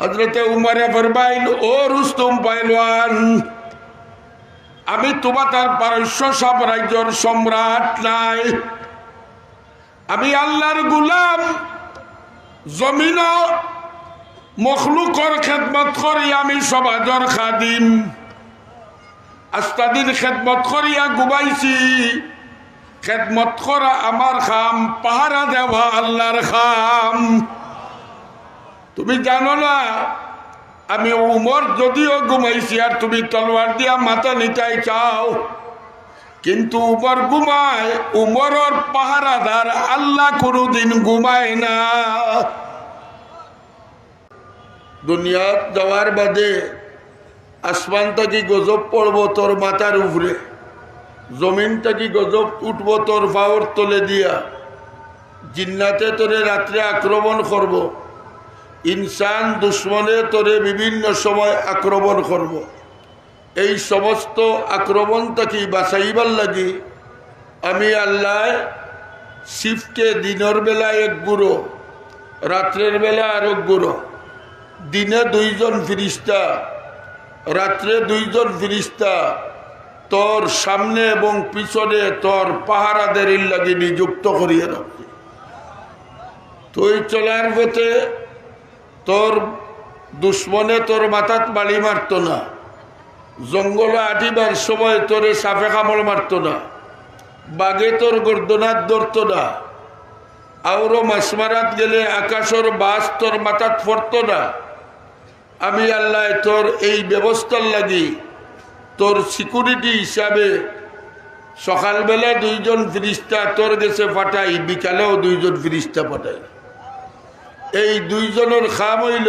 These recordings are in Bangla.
হজরতে উমারে ফরমাইল, ও রুস্তুম পাইলওয়ান আমি তোমার তার পারস্য সাম্রাজ্যর সম্রাট নাই। আমি আল্লাহর গুলাম, জমিন মখলুকর খেদমত করি, আমি সমাজর খাদিম। আস্তাদিন খেদমত করিয়া গুবাইছি খেদমত করা আমার খাম, পাহারা দেওয়া আল্লাহর খাম। তুমি জানো না, আমি উমর যদিও ঘুমাইছি আর তুমি তলোয়ার দিয়া মাথা নিতাই চাও, কিন্তু উমর ঘুমায়, উমরর পাহারাদার আল্লাহ কোনোদিন ঘুমায় না। দুনিয়াত যাওয়ার বাদে আসমান থাকি গজব পড়ব তোর মাথার উপরে, জমিন থাকি গজব উঠব তোর পাওয়ার তলে দিয়া, জিন্নাতে তোরে রাত্রে আক্রমণ করব। ইনসান দুশ্মনে তোরে বিভিন্ন সময় আক্রমণ করব। এই সমস্ত আক্রমণ থাকি বাঁচাইবার লাগি আমি আল্লাহ শিফটে দিনের বেলা এক গুঁড়ো, রাত্রের বেলা আর এক গুঁড়ো। দিনে দুইজন ফিরিস্তা, রাত্রে দুইজন ফিরিস্তা, তোর সামনে এবং পিছনে তোর পাহারাদের লাগি নিযুক্ত করিয়ে রাখছি তুই চলার পথে তোর দুশ্মনে তোর মাথাত বাড়ি মারত না। জঙ্গলে আটিবার সময় তোরে সাফে কামড় মারত না। বাঘে তোর গর্দনাথ ধরত না। আউরো মাছ মারাত গেলে আকাশর বাস তোর মাথাত ফরত না। আমি আল্লাহ তোর এই ব্যবস্থার লাগি তোর সিকিউরিটি হিসাবে সকালবেলা দুইজন ফিরিস্তা তোর গেছে পাঠাই, বিকালেও দুইজন ফিরিস্তা পাঠাই। এই দুইজনের খাম হইল,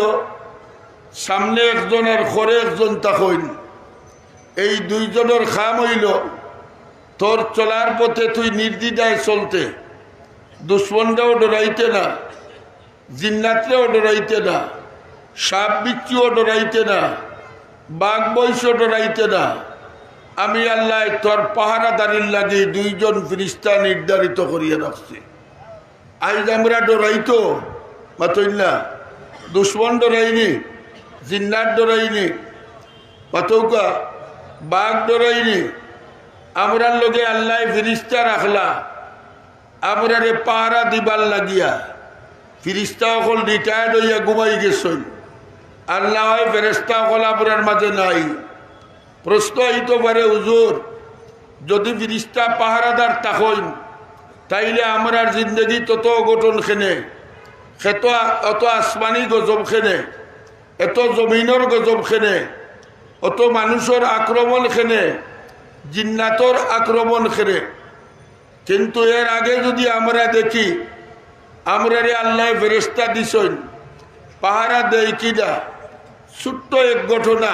সামনে একজন আর খরে একজন তাকইন। এই দুইজনের খাম হইল, তোর চলার পথে তুই নির্দিদায় চলতে, দুশ্মনরাও ডরাইতে না, জিন্নাতরেও ডরাইতে না, সাপ বিচ্ছুও ডরাইতে না, বাঘ বৈশও ডরাইতে না। আমি আল্লাহ তোর পাহারাদারির লাগে দুইজন ফিরিস্তা নির্ধারিত করিয়া রাখছি। আজ আমরা ডরাইতো মাতই না দুশ্মন ডরাইনি জিন্নার ডরাইনি পাতৌকা বাঘ ডরাইনি। আমরার লগে আল্লাহ ফিরিস্তা রাখলা আমরা রে পাহারা দিবার লাগিয়া। ফিরিস্তা অকল রিটায়ার্ড হইয়া ঘুমাই গেছই আল্লাহ হয় ফেরেস্তা অকল আপনার মাঝে নাই। প্রশ্ন হইতে পারে, হুজুর, যদি ফিরিস্তা পাহারাদার তাকইন, তাইলে আমরার জিন্দগি তত অঘটন খেনে খেত অত আসমানি গজব খেনে, এত জমিনের গজব খেনে, অত মানুষের আক্রমণ খেনে জিন্নাতর আক্রমণ খেনে। কিন্তু এর আগে যদি আমরা দেখি আমরা রে আল্লাহ ফেরেস্তা দিছইন পাহারা দেয় কিনা, ছোট্ট এক ঘটনা।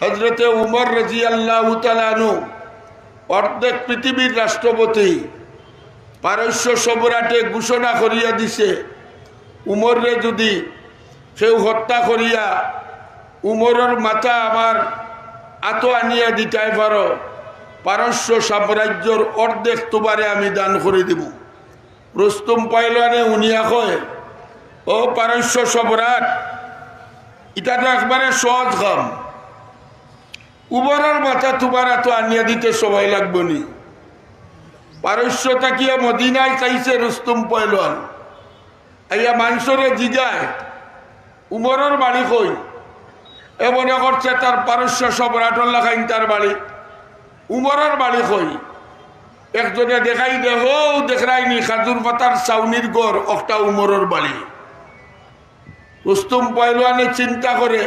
হজরতে উমর রাজি আল্লাহ তালানু অর্ধেক পৃথিবীর রাষ্ট্রপতি, পারস্য সম্রাটে ঘোষণা করিয়া দিছে উমররে যদি কেউ হত্যা করিয়া উমরের মাথা আমার আতো আনিয়া দিতাই পারো, পারস্য সাম্রাজ্যর অর্ধেক তোমারে আমি দান করে দিব। রুস্তুম পাইলানে উনিয়া কয়, ও পারস্য সম্রাট এটা তো একবারে সহজ কাম। উমরের মাথা তোমার এত আনিয়া দিতে সময় লাগবে নি। পারস্য তাকিয়া মদিনায় চাইছে রুস্তুম পয়লান আইয়া মানুষরে জিগায় উমরের বাড়ি কই এ করছে তার পারস্য সম্রাটর লাগাইন তার বাড়ি উমরের বাড়ি কই একজনে দেখাই দে দেখাইনি খাজুর পাতার চাউনির গড় একটা উমরের বাড়ি রুস্তুম পয়লানে চিন্তা করে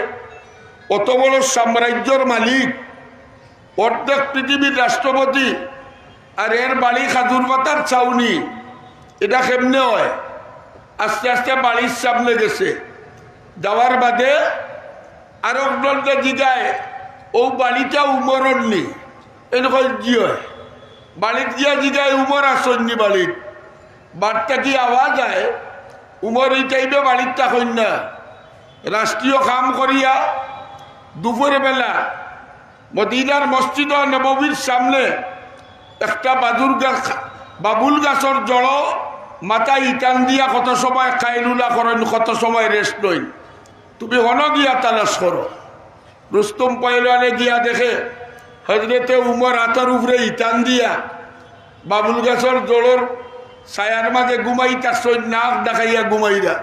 অত বড় সাম্রাজ্যর মালিক অর্ধেক পৃথিবীর রাষ্ট্রপতি আর এর বাড়ি খাজুর পাতার চাউনি, এটা কেমনে হয়? আস্তে আস্তে বাড়ির সামনে গেছে। যাওয়ার বাদে আর একজনকে জিগায় ও বাড়িটা উমরর নি। এনেকৈ কি হয় বাড়িত গিয়া জিগায় উমর আসননি বাড়িত বার্তা কি আওয়াজ আয়? উমর এই টাইমে বাড়ির থাকেন না। রাষ্ট্রীয় কাম করিয়া দুপুরে বেলা মদিনার মসজিদ নববীর সামনে একটা বাদুর গাছ বাবুল গাছর জড় মাথা ইটান দিয়া কত সময় খাইলুলা করেন, কত সময় রেস্ট লইন। তুমি হন গিয়া তালাশ করো। রুস্তম পয়লানে গিয়া দেখে হজরতে উমর হাতের উপরে ইটান দিয়া বাবুল গাছর জোড়র ছায়ার মাঝে ঘুমাইতা, সৈন্য নাক দেখাইয়া ঘুমাইরা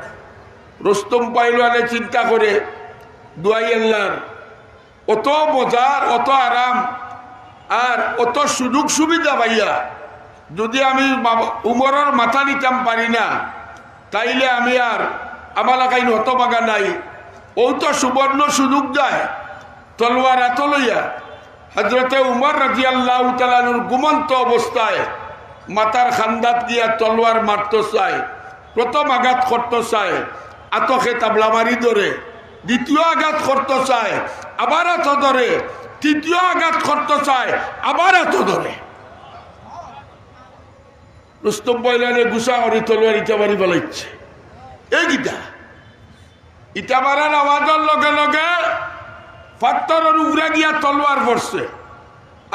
রুস্তম পাইলানে চিন্তা করে, দুয়াই আল্লাহর, অত মজার, অত আরাম, আর অত সুযোগ সুবিধা পাইয়া যদি আমি উমরের মাথা নিতাম পারি না, তাইলে আমি আর আমার এলাকায় হতবাগা নাই। ও তো সুবর্ণ সুযোগ দেয় তলোয়ার এত লইয়া হজরতে উমর রাজি আল্লাহ ঘুমন্ত অবস্থায় মাতার খান্দাত গিয়া তলোয়ার মারতে চায় প্রথম আঘাত করতে চায় আতকে তাবলা মারি ধরে দ্বিতীয় আঘাত করতে চায় আবার এত ধরে তৃতীয় আঘাত করতে চায় আবার এত ধরে রুস্তম বইলানে গুসা করি তলোয়ার ইটা মারি বলাইছে। এই গীতা। ইটা মারার আওয়াজের লগে লগে ফাত্তরের উপরে গিয়া তলোয়ার পড়ছে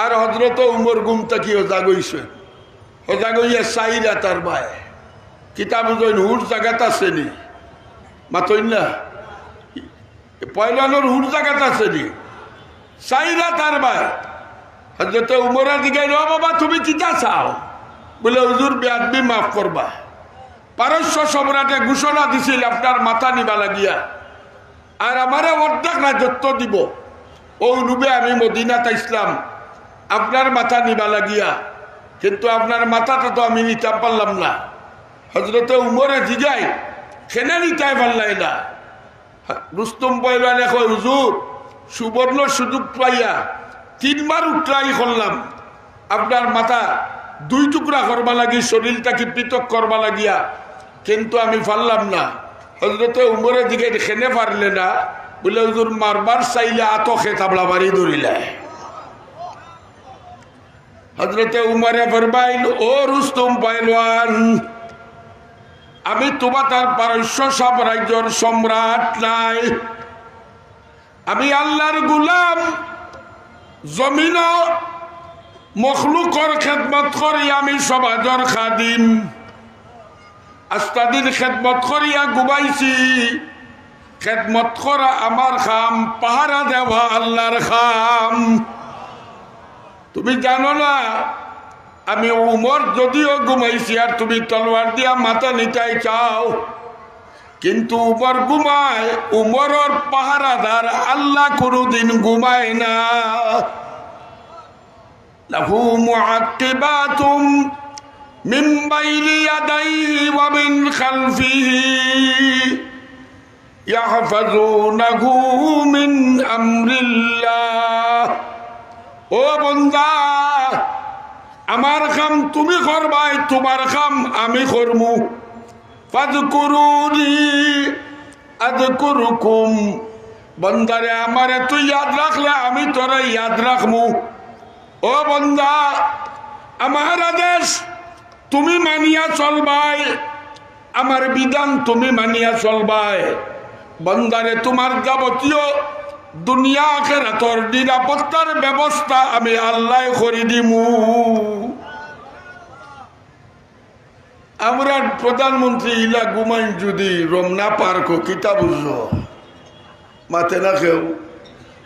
আর হজরত উমর গুম তাকি হজাগ হইছে? হজাগ হইয়া চাইরা তার বায় কিতাব হুর জাগাত আছে নি? মাতইন না। পয়লানোর হুর জাগাত আছে নি? চাইরা তার বায় হজরত উমরের দিকে বাবা, তুমি কিতা চাও? বলে, হুজুর বেয়াদবি মাফ করবা। পারস্য সম্রাটে ঘোষণা দিছিল, আপনার মাথা নিবা লাগিয়া। আর আমারে অর্ধেক রাজত্ব দিব। ও রূপে আমি মদিনাতে ইসলাম। আপনার মাথা নিবা লাগিয়া। কিন্তু আপনার মাথাটা তো আমি নিতে পারলাম না। হজরতে উমরে জিগাই খেনে নিতে পারলাই না? রুস্তম পয়লানে কয়, হুজুর, সুবর্ণ সুযোগ পাইয়া তিনবার উত্তরাই করলাম। আপনার মাথা দুই টুকরা করবা লাগি, শরীরটাকে পৃথক করবা লাগিয়া। কিন্তু আমি পারলাম না। হজরতে উমরে দিকে খেনে পারলে না। বলে, হুজুর, মারবার চাইলে আত খে তাবলা বাড়ি ধরিলে। হজরতে উমরে ফরমাইল, ও রুস্তম পাইলওয়ান, আমি তোমার তার পারস্য সাম্রাজ্যর সম্রাট নাই। আমি আল্লাহর গুলাম জমিন মখলুকর খেদমত করি আমি সমাজর খাদিম। আস্তাদিন খেদমত করিয়া গুবাইছি খেদমত করা আমার খাম, পাহারা দেওয়া আল্লাহর খাম। তুমি জানো না, আমি উমর যদিও ঘুমাইছি আর তুমি তলোয়ার দিয়া মাথা নিতাই চাও। কিন্তু উমর ঘুমায়, উমরের পাহারাদার আল্লাহ কোনোদিন ঘুমায় না। লাহু মুআক্কিবাতুম মিন বাইনি ইয়াদাইহি ওয়া মিন খালফিহি ইয়াহফাজুনাহু মিন আমরিল্লাহ। ও বন্দা, আমার কাম তুমি করবাই তোমার কাম আমি করমু ফাদকুরুনি আদকুরুকুম বন্দারে, আমারে তুই ইয়াদ রাখলে আমি তোরে ইয়াদ রাখমু। ও বন্দা আমার আদেশ তুমি মানিয়া চলবাই, আমার বিধান তুমি মানিয়া চলবাই। বন্দারে তোমার যাবতীয় দুনিয়া আখেরাতর নিরাপত্তার ব্যবস্থা আমি আল্লাহ করে দিমু। আমরা প্রধানমন্ত্রী ইলা ঘুমাইন যদি রমনা পার্ক কিতা বুঝো মাথে না কেউ।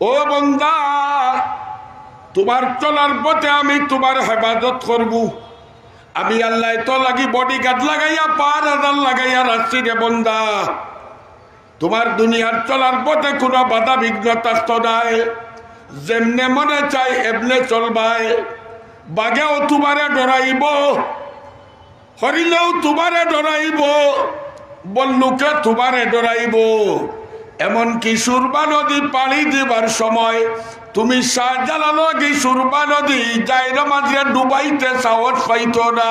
ও বন্দা তোমার চলার পথে আমি তোমার হেফাজত করব। আমি আল্লাহ তো লাগি বডি গার্ড লাগাইয়া পার আদাল লাগাইয়া রাখছি রে বন্দা তোমার দুনিয়ার চলার পথে কোনো বাধা বিঘ্ন থাকত নাই যেমনে মনে চাই এমনে চলবাই। বাঘেও তোমারে ডরাইব, হরিণেও তোমারে ডরাইব, বল্লুকে তোমারে ডরাইব। এমনকি সুরবা নদী পানি দেবার সময় তুমি শাহজালালো কি সুরবা নদী যাই না মাঝে ডুবাইতে সাহস পাইত না।